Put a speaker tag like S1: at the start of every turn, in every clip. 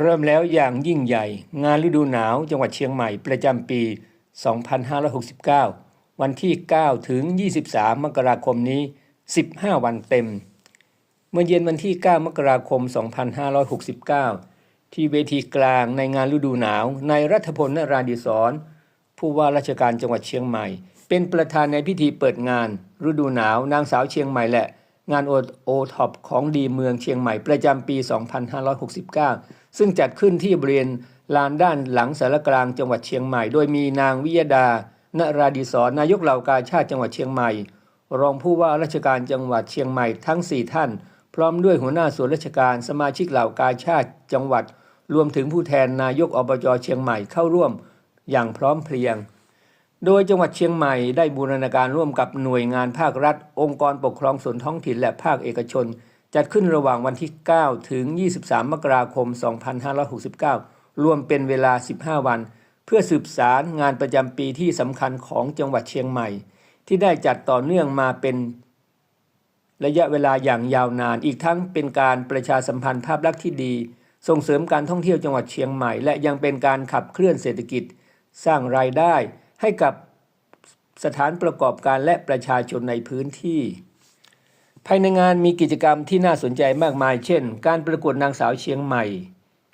S1: เริ่มแล้วอย่างยิ่งใหญ่ งานฤดูหนาวจังหวัดเชียงใหม่ประจำปี 2569 วันที่ 9 ถึง 23 มกราคมนี้ 15 วันเต็ม เมื่อเย็นวันที่ 9 มกราคม 2569 ที่เวทีกลางในงานฤดูหนาว ในรัฐพลนราดิศรผู้ว่าราชการจังหวัดเชียงใหม่ เป็นประธานในพิธีเปิดงาน ฤดูหนาวนางสาวเชียงใหม่และงานโอท็อปของดีเมืองเชียงใหม่ประจำปี 2569 ซึ่งจัดขึ้นที่บริเวณลานด้านหลังสารกลางจังหวัดเชียงใหม่ โดยมีนางวิยดานราดิศรนายกเหล่ากาชาติจังหวัดเชียงใหม่ รองผู้ว่าราชการจังหวัดเชียงใหม่ทั้ง 4 ท่าน พร้อมด้วยหัวหน้าส่วนราชการสมาชิกเหล่ากาชาติจังหวัด รวมถึงผู้แทนนายกอบจเชียงใหม่เข้าร่วมอย่างพร้อมเพรียง โดยจังหวัดเชียงใหม่ได้บูรณาการร่วมกับหน่วยงานภาครัฐ องค์กรปกครองส่วนท้องถิ่นและภาคเอกชน จัดขึ้นระหว่างวันที่ 9 ถึง 23 มกราคม 2569 รวมเป็นเวลา 15 วัน เพื่อสืบสารงานประจำปีที่สำคัญของจังหวัดเชียงใหม่ ที่ได้จัดต่อเนื่องมาเป็นระยะเวลาอย่างยาวนาน อีกทั้งเป็นการประชาสัมพันธ์ภาพลักษณ์ที่ดี ส่งเสริมการท่องเที่ยวจังหวัดเชียงใหม่ และยังเป็นการขับเคลื่อนเศรษฐกิจ สร้างรายได้ให้กับสถานประกอบการและประชาชนในพื้นที่ ภายในงานมีกิจกรรมที่น่าสนใจมากมาย เช่น การประกวดนางสาวเชียงใหม่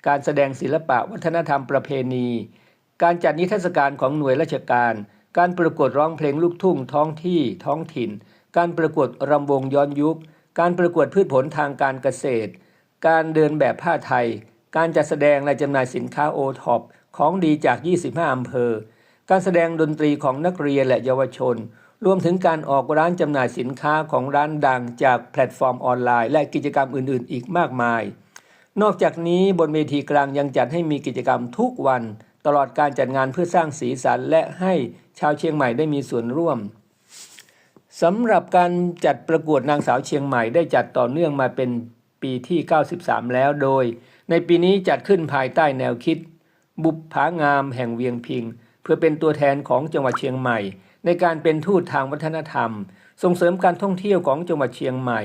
S1: การแสดงศิลปะวัฒนธรรมประเพณี การจัดนิทรรศการของหน่วยราชการ การประกวดร้องเพลงลูกทุ่งท้องที่ท้องถิ่น การประกวดรำวงย้อนยุค การประกวดพืชผลทางการเกษตร การเดินแบบผ้าไทย การจัดแสดงและจำหน่ายสินค้าโอท็อปของดีจาก 25 อำเภอ การแสดงดนตรีของนักเรียนและเยาวชน รวมถึงการออกร้านจำหน่ายสินค้าของร้านดังจากแพลตฟอร์มออนไลน์ และกิจกรรมอื่นๆ อีกมากมาย นอกจากนี้บนเวทีกลางยังจัดให้มีกิจกรรมทุกวัน ตลอดการจัดงานเพื่อสร้างสีสันและให้ชาวเชียงใหม่ได้มีส่วนร่วมสำหรับการจัดประกวดนางสาวเชียงใหม่ได้จัดต่อเนื่องมาเป็นปีที่ 93 แล้วโดย ในปีนี้จัดขึ้นภายใต้แนวคิด บุพผางามแห่งเวียงพิง เพื่อเป็นตัวแทนของจังหวัดเชียงใหม่ ในการเป็นทูตทางวัฒนธรรม ส่งเสริมการท่องเที่ยวของจังหวัดเชียงใหม่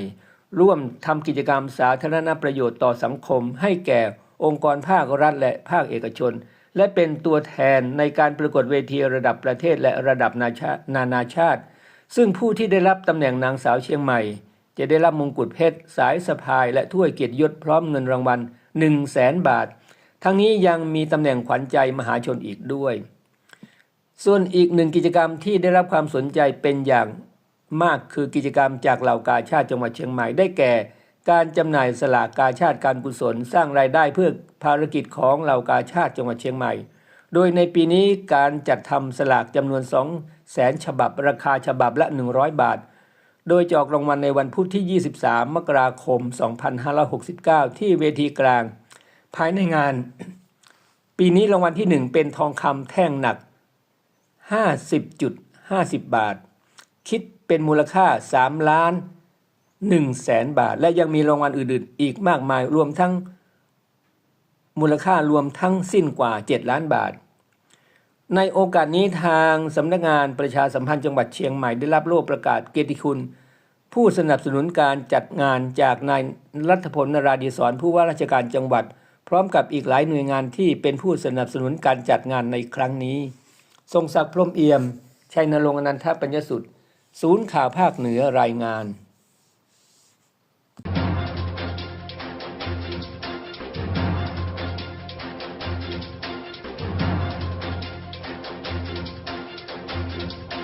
S1: ร่วมทำกิจกรรมสาธารณประโยชน์ต่อสังคม ให้แก่องค์กรภาครัฐและภาคเอกชน และเป็นตัวแทนในการประกวดเวทีระดับประเทศและระดับนาชานานาชาติ ซึ่งผู้ที่ได้รับตำแหน่งนางสาวเชียงใหม่ จะได้รับมงกุฎเพชร สายสะพาย และถ้วยเกียรติยศพร้อมเงินรางวัล1 0 0 0 0แสนบาท ทั้งนี้ยังมีตำแหน่งขวัญใจมหาชนอีกด้วย ส่วนอีกหนึ่งกิจกรรมที่ได้รับความสนใจเป็นอย่างมากคือกิจกรรมจากเหล่ากาชาติจังหวัดเชียงใหม่ได้แก่ การจำหน่ายสลากกาชาติการกุศลสร้างรายได้เพื่อภารกิจของเหล่ากาชาติจังหวัดเชียงใหม่ โดยในปีนี้การจัดทำสลากจำนวน2แสนฉบับราคาฉบับละ 100 บาท โดยจะออกรางวัลในวันพุธที่ 23 มกราคม 2569 ที่เวทีกลาง ภายในงาน ปีนี้รางวัลที่ 1 เป็นทองคำแท่งหนัก 50.50 บาท คิดเป็นมูลค่า 3 ล้าน1แสนบาท และยังมีรางวัลอื่นๆ อีกมากมายรวมทั้ง มูลค่ารวมทั้งสิ้นกว่า 7 ล้านบาท ในโอกาสนี้ทางสำนักงานประชาสัมพันธ์จังหวัดเชียงใหม่ได้รับโล่ประกาศเกียรติคุณ ผู้สนับสนุนการจัดงานจากนายรัฐพลนราดีศรผู้ว่าราชการจังหวัด พร้อมกับอีกหลายหน่วยงานที่เป็นผู้สนับสนุนการจัดงานในครั้งนี้ ทรงศักดิ์พรมเอี่ยม ชัยนรงค์อนันทปัญญสุด ศูนย์ข่าวภาคเหนือรายงาน